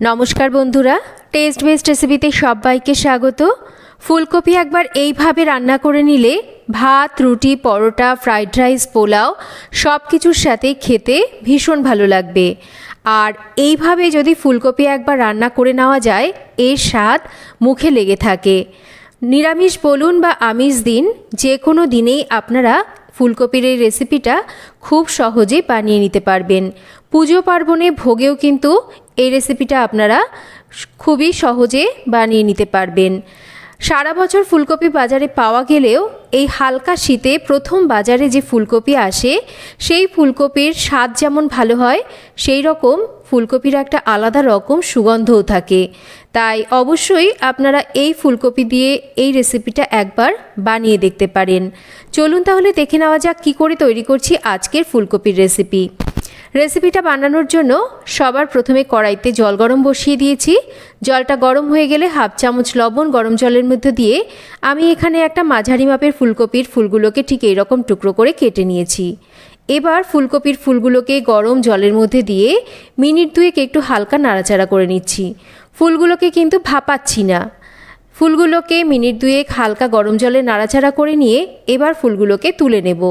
নমস্কার বন্ধুরা test best রেসিপিতে সবাইকে স্বাগত। ফুলকপি একবার এইভাবে রান্না করে নিলে ভাত, রুটি, পরোটা ফ্রাইড রাইস পোলাও সব কিছুর সাথে খেতে ভীষণ ভালো লাগবে। আর এইভাবে যদি ফুলকপি একবার রান্না করে নেওয়া যায়, এর স্বাদ মুখে লেগে থাকে। নিরামিষ বলুন বা আমিষ দিন, যে কোনো দিনেই আপনারা ফুলকপির এই রেসিপিটা খুব সহজে বানিয়ে নিতে পারবেন। পুজো পার্বণে ভোগেও কিন্তু রেসিপিটা আপনারা খুবই সহজে বানিয়ে নিতে পারবেন। সারা বছর ফুলকপি বাজারে পাওয়া গেলেও এই হালকা শীতে প্রথম বাজারে যে ফুলকপি আসে, সেই ফুলকপির স্বাদ যেমন ভালো হয়, সেই রকম ফুলকপির একটা আলাদা রকম সুগন্ধও থাকে। তাই অবশ্যই আপনারা এই ফুলকপি দিয়ে এই রেসিপিটা একবার বানিয়ে দেখতে পারেন। চলুন তাহলে দেখে নেওয়া যাক কী করে তৈরি করছি আজকের ফুলকপির রেসিপি রেসিপিটা বানানোর জন্য সবার প্রথমে কড়াইতে জল গরম বসিয়ে দিয়েছি। জলটা গরম হয়ে গেলে হাফ চামচ লবণ গরম জলের মধ্যে দিয়ে আমি এখানে একটা মাঝারি মাপের ফুলকপির ফুলগুলোকে ঠিক এইরকম টুকরো করে কেটে নিয়েছি। এবার ফুলকপির ফুলগুলোকে গরম জলের মধ্যে দিয়ে মিনিট দুয়েক একটু হালকা নাড়াচাড়া করে নিচ্ছি। ফুলগুলোকে কিন্তু ভাপাচ্ছি না। ফুলগুলোকে মিনিট দুয়েক হালকা গরম জলে নাড়াচাড়া করে নিয়ে এবার ফুলগুলোকে তুলে নেব।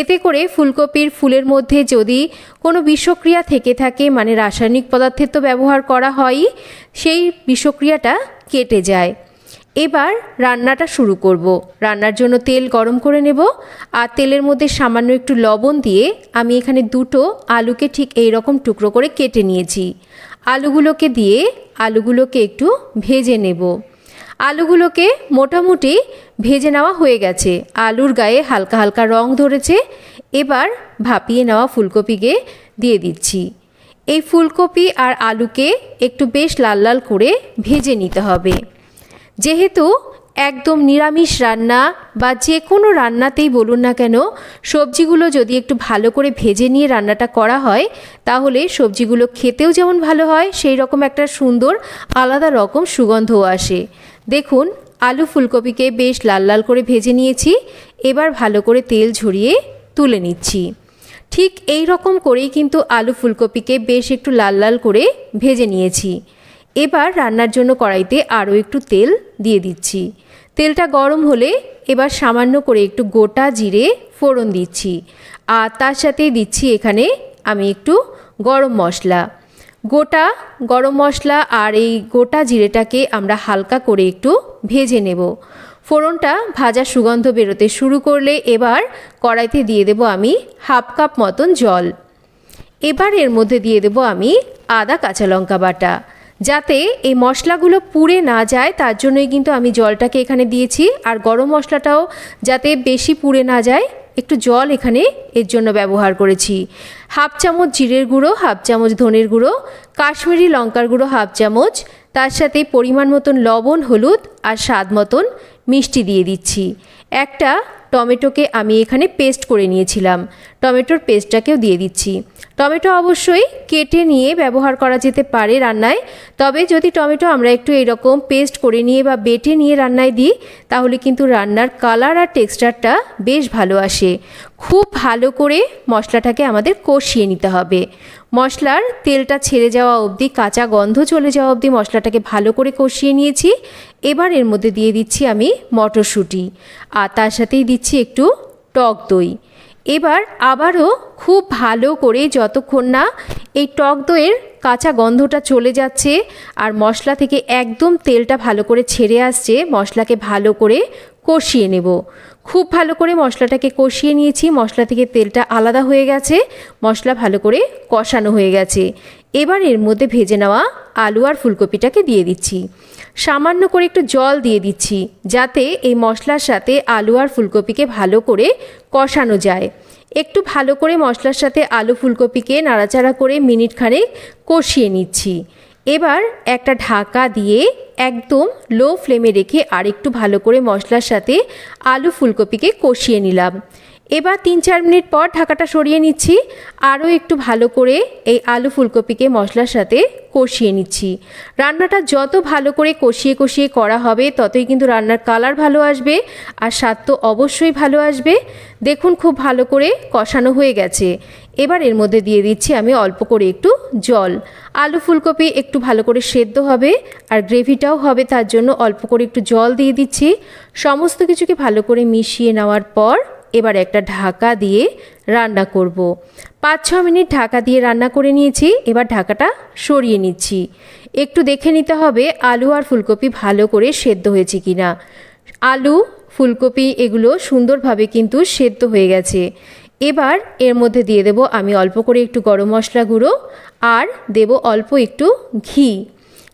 এতে করে ফুলকপির ফুলের মধ্যে যদি কোনো বিষক্রিয়া থেকে থাকে মানে রাসায়নিক পদার্থের তো ব্যবহার করা হয়ই সেই বিষক্রিয়াটা কেটে যায়। এবার রান্নাটা শুরু করব। রান্নার জন্য তেল গরম করে নেব আর তেলের মধ্যে সামান্য একটু লবণ দিয়ে আমি এখানে দুটো আলুকে ঠিক এই রকম টুকরো করে কেটে নিয়েছি। আলুগুলোকে দিয়ে আলুগুলোকে একটু ভেজে নেব। আলুগুলোকে মোটামুটি ভেজে নেওয়া হয়ে গেছে। আলুর গায়ে হালকা হালকা রং ধরেছে। এবার ভাপিয়ে নেওয়া ফুলকপিকে দিয়ে দিচ্ছি। এই ফুলকপি আর আলুকে একটু বেশ লাল লাল করে ভেজে নিতে হবে। যেহেতু একদম নিরামিষ রান্না বা যে কোনো রান্নাতেই বলুন না কেন, সবজিগুলো যদি একটু ভালো করে ভেজে নিয়ে রান্নাটা করা হয়, তাহলে সবজিগুলো খেতেও যেমন ভালো হয় সেই রকম একটা সুন্দর আলাদা রকম সুগন্ধও আসে। দেখুন, আলু ফুলকপিকে বেশ লাল লাল করে ভেজে নিয়েছি, এবার ভালো করে তেল ঝরিয়ে তুলে নিচ্ছি। ঠিক এই রকম করেই কিন্তু আলু ফুলকপিকে বেশ একটু লাল লাল করে ভেজে নিয়েছি। এবার রান্নার জন্য কড়াইতে আরও একটু তেল দিয়ে দিচ্ছি। তেলটা গরম হলে এবার সামান্য করে একটু গোটা জিরে ফোড়ন দিচ্ছি। আর তার সাথেই দিচ্ছি এখানে আমি একটু গরম মশলা। গোটা গরম মশলা আর এই গোটা জিরেটাকে আমরা হালকা করে একটু ভেজে নেব। ফোড়নটা ভাজা সুগন্ধ বেরোতে শুরু করলে এবার কড়াইতে দিয়ে দেব আমি হাফ কাপ মতন জল। এবার এর মধ্যে দিয়ে দেব আমি আদা কাঁচা লঙ্কা বাটা। যাতে এই মশলাগুলো পুড়ে না যায়, তার জন্যই কিন্তু আমি জলটাকে এখানে দিয়েছি। আর গরম মশলাটাও যাতে বেশি পুড়ে না যায় একটু জল এখানে এর জন্য ব্যবহার করেছি। হাফ চামচ জিরের গুঁড়ো, হাফ চামচ ধনের গুঁড়ো, কাশ্মীরি লঙ্কার গুঁড়ো, হাফ চামচ, তার সাথে পরিমাণ মতন লবণ, হলুদ আর স্বাদ মতন মিষ্টি দিয়ে দিচ্ছি। একটা টমেটোকে আমি এখানে পেস্ট করে নিয়েছিলাম। টমেটোর পেস্টটাকেও দিয়ে দিচ্ছি। টমেটো অবশ্যই কেটে নিয়ে ব্যবহার করা যেতে পারে রান্নায়। তবে যদি টমেটো আমরা একটু এরকম পেস্ট করে নিয়ে বা বেটে নিয়ে রান্নায় দিই, তাহলে কিন্তু রান্নার কালার আর টেক্সচারটা বেশ ভালো আসে। খুব ভালো করে মশলাটাকে আমাদের কষিয়ে নিতে হবে। মশলার তেলটা ছেড়ে যাওয়া অবধি, কাঁচা গন্ধ চলে যাওয়া অবধি মশলাটাকে ভালো করে কষিয়ে নিয়েছি। এবার এর মধ্যে দিয়ে দিচ্ছি আমি মটরশুঁটি। আর তার সাথেই দিচ্ছি একটু টক দই। এবার আবারও খুব ভালো করে যতক্ষণ না এই টক দইয়ের কাঁচা গন্ধটা চলে যাচ্ছে আর মশলা থেকে একদম তেলটা ভালো করে ছেড়ে আসছে, মশলাকে ভালো করে কষিয়ে নেব। খুব ভালো করে মশলাটাকে কষিয়ে নিয়েছি, মশলা থেকে তেলটা আলাদা হয়ে গেছে, মশলা ভালো করে কষানো হয়ে গেছে। এবার এর মধ্যে ভেজে নেওয়া আলু আর ফুলকপিটাকে দিয়ে দিচ্ছি। সামান্য করে একটু জল দিয়ে দিচ্ছি, যাতে এই মশলার সাথে আলু আর ফুলকপিকে ভালো করে কষানো যায়। একটু ভালো করে মশলার সাথে আলু ফুলকপিকে নাড়াচাড়া করে মিনিট খানেক কষিয়ে নিচ্ছি। এবার একটা ঢাকা দিয়ে একদম লো ফ্লেমে রেখে আর একটু ভালো করে মশলার সাথে আলু ফুলকপিকে কষিয়ে নিলাম। এবার তিন চার মিনিট পর ঢাকাটা সরিয়ে নিচ্ছি। আরও একটু ভালো করে এই আলু ফুলকপিকে মশলার সাথে কষিয়ে নিচ্ছি। রান্নাটা যত ভালো করে কষিয়ে কষিয়ে করা হবে, ততই কিন্তু রান্নার কালার ভালো আসবে আর স্বাদ তো অবশ্যই ভালো আসবে। দেখুন খুব ভালো করে কষানো হয়ে গেছে। এবার এর মধ্যে দিয়ে দিচ্ছি আমি অল্প করে একটু জল। আলু ফুলকপি একটু ভালো করে সেদ্ধ হবে আর গ্রেভিটাও হবে তার জন্য অল্প করে একটু জল দিয়ে দিচ্ছি। সমস্ত কিছুকে ভালো করে মিশিয়ে নেওয়ার পর এবার একটা ঢাকা দিয়ে রান্না করব। পাঁচ, ছ মিনিট ঢাকা দিয়ে রান্না করে নিয়েছি, এবার ঢাকাটা সরিয়ে নিচ্ছি। একটু দেখে নিতে হবে আলু আর ফুলকপি ভালো করে সেদ্ধ হয়েছে কিনা। আলু, ফুলকপি এগুলো সুন্দরভাবে কিন্তু সেদ্ধ হয়ে গেছে। এবার এর মধ্যে দিয়ে দেব আমি অল্প করে একটু গরম মশলা গুঁড়ো আর দেব অল্প একটু ঘি।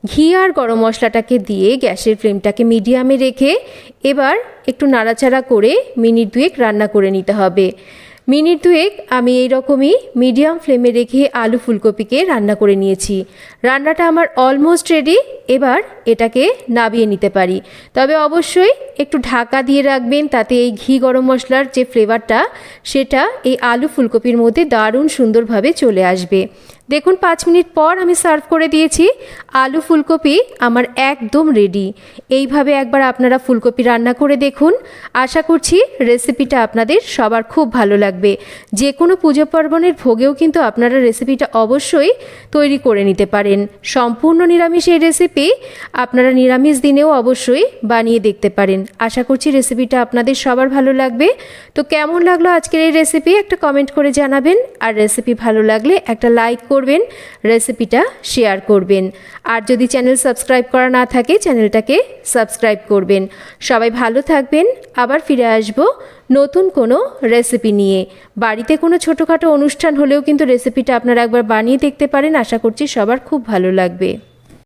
ঘি আর গরম মশলাটাকে দিয়ে গ্যাসের ফ্লেমটাকে মিডিয়ামে রেখে এবার একটু নাড়াচাড়া করে মিনিট দুয়েক রান্না করে নিতে হবে। মিনিট দুয়েক আমি এই রকমই মিডিয়াম ফ্লেমে রেখে আলু ফুলকপিকে রান্না করে নিয়েছি। রান্নাটা আমার অলমোস্ট রেডি, এবার এটাকে নাবিয়ে নিতে পারি। তবে অবশ্যই একটু ঢাকা দিয়ে রাখবেন তাতে এই ঘি গরম মশলার যে ফ্লেভারটা, সেটা এই আলু ফুলকপির মধ্যে দারুণ সুন্দরভাবে চলে আসবে। দেখুন, পাঁচ মিনিট পর আমি সার্ভ করে দিয়েছি। আলু ফুলকপি আমার একদম রেডি এইভাবে একবার আপনারা ফুলকপি রান্না করে দেখুন। আশা করছি রেসিপিটা আপনাদের সবার খুব ভালো লাগবে। যে কোনো পুজো পার্বণের ভোগেও কিন্তু আপনারা রেসিপিটা অবশ্যই তৈরি করে নিতে পারেন। সম্পূর্ণ নিরামিষ এই রেসিপি আপনারা নিরামিষ দিনেও অবশ্যই বানিয়ে দেখতে পারেন। আশা করছি রেসিপিটা আপনাদের সবার ভালো লাগবে। তো কেমন লাগল আজকের এই রেসিপি একটা কমেন্ট করে জানাবেন। আর রেসিপি ভালো লাগলে একটা লাইক করবেন রেসিপিটা শেয়ার করবেন। আর যদি চ্যানেল সাবস্ক্রাইব করা না থাকে চ্যানেলটাকে সাবস্ক্রাইব করবেন। সবাই ভালো থাকবেন, আবার ফিরে আসব নতুন কোনো রেসিপি নিয়ে। বাড়িতে কোনো ছোটোখাটো অনুষ্ঠান হলেও কিন্তু রেসিপিটা আপনারা একবার বানিয়ে দেখতে পারেন, আশা করছি সবার খুব ভালো লাগবে।